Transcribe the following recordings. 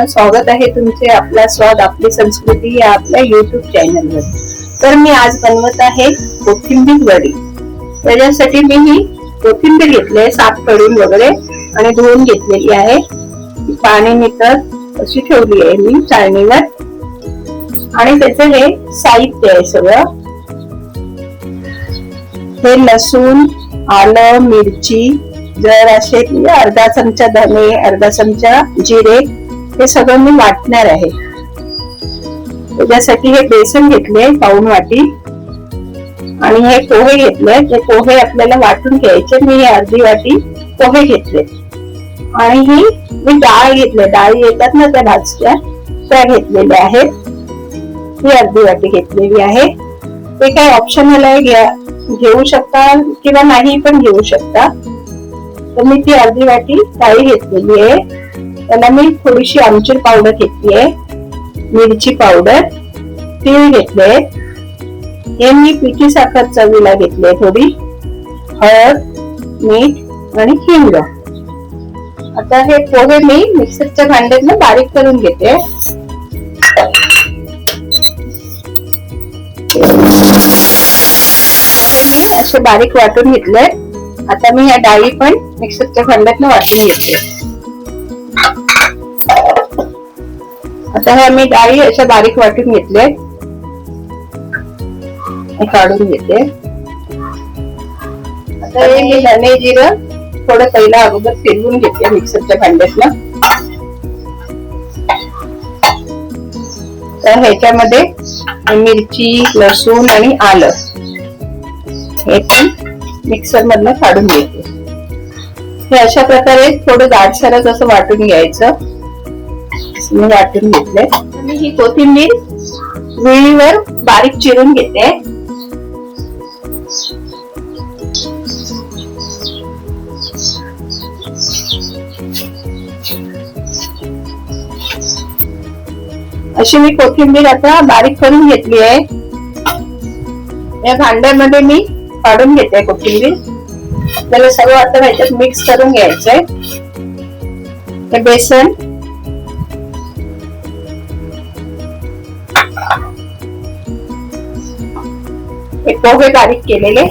नमस्कार स्वागत आहे तुमचे आपला स्वाद आपली संस्कृती या आपल्या युट्यूब चॅनल वर. तर मी आज बनवत आहे कोथिंबीर वडी. त्याच्यासाठी मी ही कोथिंबीर घेतली आहे साफ करून वगैरे आणि धुवून घेतलेली आहे. पाणी नितळ अशी ठेवली आहे मी चाळणीवर. आणि त्याचं हे साहित्य आहे सगळं. हे लसूण आलं मिरची जर असे अर्धा चमचा धने अर्धा चमचा जिरे हे सगळं मी वाटणार आहे. त्याच्यासाठी हे बेसन घेतले पाऊन वाटी. आणि हे पोहे घेतले ते पोहे आपल्याला वाटून घ्यायचे मी हे अर्धी वाटी पोहे घेतले. आणि ही मी डाळ घेतले डाळी येतात ना त्या भाजच्या त्या घेतलेल्या आहेत. ही अर्धी वाटी घेतलेली आहे. ते काय ऑप्शनल आहे? घेऊ शकता किंवा नाही पण घेऊ शकता. तर मी ती अर्धी वाटी डाळी घेतलेली आहे. त्याला मी थोडीशी आमचूर पावडर घेतली आहे मिरची पावडर तीळ घेतले हे मी पिठी साखर चवीला घेतले थोडी. हळद मीठ आणि हिंग. आता हे पोहे मी मिक्सरच्या भांड्यातनं बारीक करून घेते. मी असे बारीक वाटून घेतले आता मी ह्या डाळी पण मिक्सरच्या भांड्यातनं वाटून घेते. आता ह्या मी डाळी अशा बारीक वाटून घेतले काढून घेते. आता हे मी धने जिरं थोडं पहिला अगोदर फिरवून घेते मिक्सरच्या भांड्यातनं. तर ह्याच्यामध्ये मिरची लसूण आणि आलं हे पण मिक्सर मधनं काढून घेते. हे अशा प्रकारे थोडं जाडसरच असं वाटून घ्यायचं. मी वाटून घेतले मी ही कोथिंबीर वेळीवर बारीक चिरून घेते. अशी मी कोथिंबीर आता बारीक करून घेतली आहे. या भांड्यामध्ये मी काढून घेते कोथिंबीर. आपल्याला सर्व आता ह्याच्यात मिक्स करून घ्यायचंय. हे बेसन हे पोहे बारीक केलेले.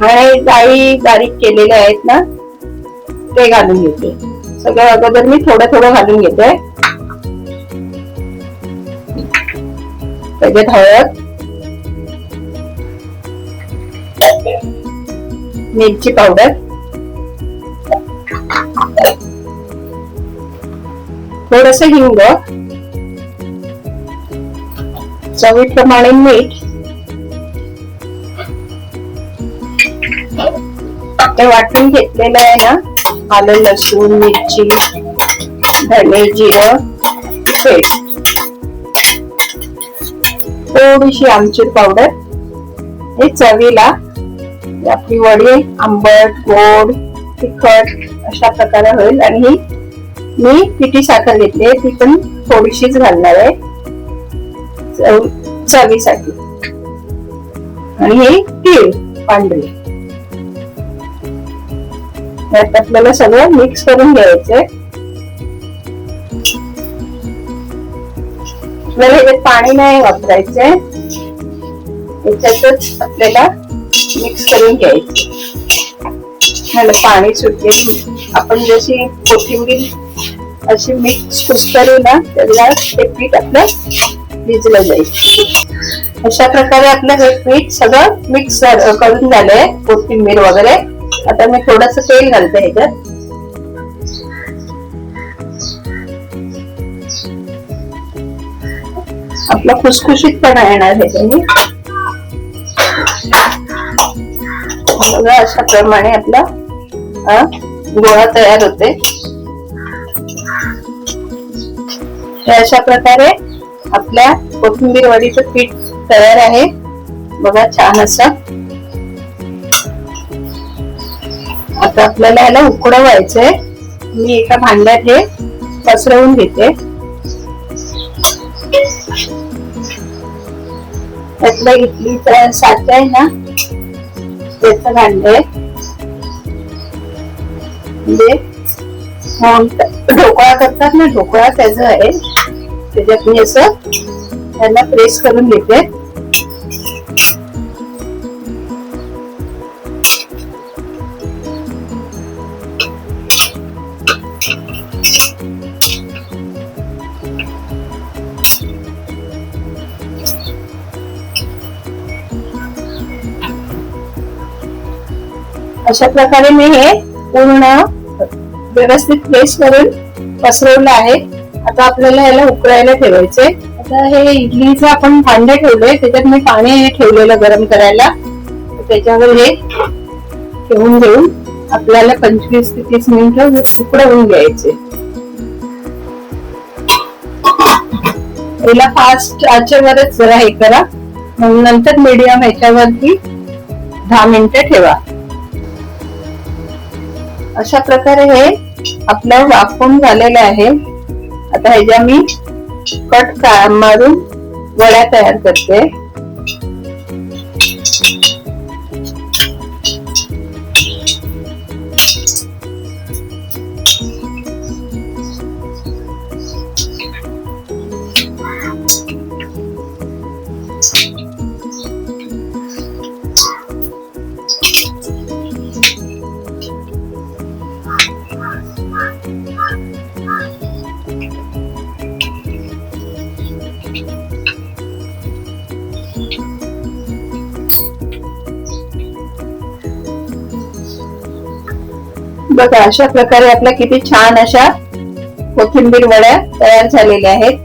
आणि डाळी बारीक केलेल्या आहेत ना ते घालून घेते. सगळं अगोदर मी थोडं थोडं घालून घेते. त्याच्यात हळद मिरची पावडर थोडस हिंग चवीप्रमाणे मीठ. ते वाटून घेतलेलं आहे ना आलं लसूण मिरची धने जिरं थोडीशी आमचूर पावडर हे चवीला आपली वडी आंबट गोड तिखट अशा प्रकारे होईल. आणि ही मी पिठी साखर घेतली ती पण थोडीशीच घालणार आहे. चवीसाठी. आणि हे तीळ पांढरी. यात आपल्याला सगळं मिक्स करून घ्यायचंय. आपल्याला ह्याच्यात पाणी नाही वापरायचंय. याच्यातच आपल्याला मिक्स करून घ्यायचं. मला पाणी सुटेल आपण जशी कोथिंबीर अशी मिक्स करू ना त्याला ते पीठ आपलं भिजलं जाईल. अशा प्रकारे आपलं हे पीठ सगळं मिक्स करून झालंय कोथिंबीर वगैरे. आता मी थोडस तेल घालते ह्याच्यात. आपला खुसखुशीतपणा येणार ह्याच्याने. बघा अशा प्रमाणे आपला गोळा तयार होते हे अशा प्रकारे आपल्या कोथिंबीर वडीचं पीठ तयार आहे. बघा छान असं. आता आपल्याला याला उकडवायचंय मी एका भांड्यात हे पसरवून घेते. त्यातलं इडली साचा आहे ना? त्याचं भांड आहे. म्हणजे ढोकळा करतात ना? ढोकळा त्याच आहे. त्याच्यात मी असं त्याला प्रेस करून घेते. अशा प्रकारे मी हे पूर्ण व्यवस्थित प्रेस करून पसरवलं आहे. आता आपल्याला याला उकळायला ठेवायचे आता हे इडलीचं आपण भांडे ठेवलंय त्याच्यात मी पाणी ठेवलेलं गरम करायला. त्याच्यावर हे ठेवून घेऊन आपल्याला पंचवीस ते तीस मिनिटं उकडवून घ्यायचे. याला फास्ट आचेवरच जरा हे करा. मग नंतर मीडियम ह्याच्यावरती दहा मिनिटं ठेवा. अशा प्रकारे हे आपलं वाफून झालेलं आहे. आता ह्याच्या मी कट का- मारून वड्या तयार करते. बघा अशा प्रकारे आपल्या किती छान अशा कोथिंबीर वड्या तयार झालेल्या आहेत.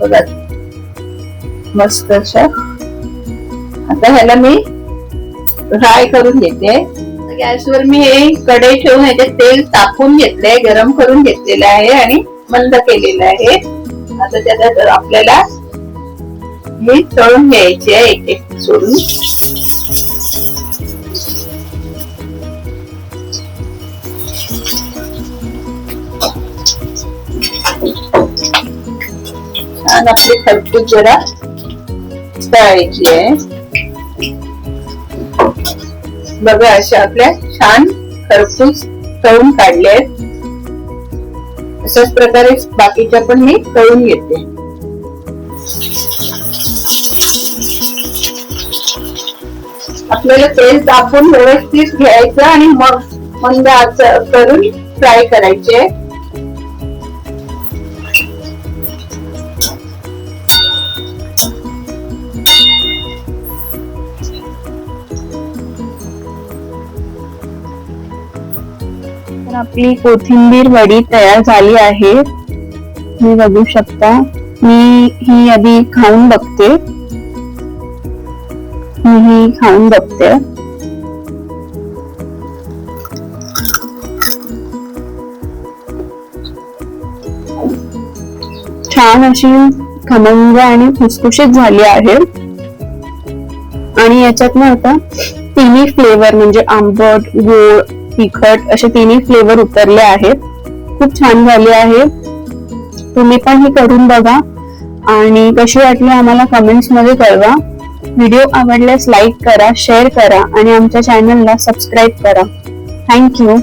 बघा मस्त अशा. आता ह्याला मी फ्राय करून घेते. गॅसवर मी हे कढई ठेवून ह्याच्यात तेल तापून घेतलंय गरम करून घेतलेलं आहे आणि मंद केलेलं आहे. आता त्याला आपल्याला मी तळून घ्यायची आहे एक एक सोडून. छान आपली खरपूस जरा तळायची आहे बघा अशा आपल्या छान खरपूस तळून काढले आहेत अशाच प्रकारे बाकीच्या पण मी तळून घेते आपल्याला तेल तापून व्यवस्थित घ्यायचं आणि मग मंद आच करून फ्राय करायचे तर आपली कोथिंबीर वडी तयार झाली आहे. तुम्ही बघू शकता. मी ही आधी खाऊन बघते. मी ही खाऊन बघते. छान अशी खमंग आणि खुसखुशीत झाली आहे. आणि याच्यात ना आता तिन्ही फ्लेवर म्हणजे आंबट गोड तिखट असे तिन्ही फ्लेवर उतरले आहेत. खूप छान झाले आहे. तुम्ही पण हे करून बघा. आणि कशी वाटली आम्हाला कमेंट्समध्ये कळवा. व्हिडिओ आवडल्यास लाईक करा शेअर करा आणि आमच्या चॅनलला सबस्क्राईब करा. थँक्यू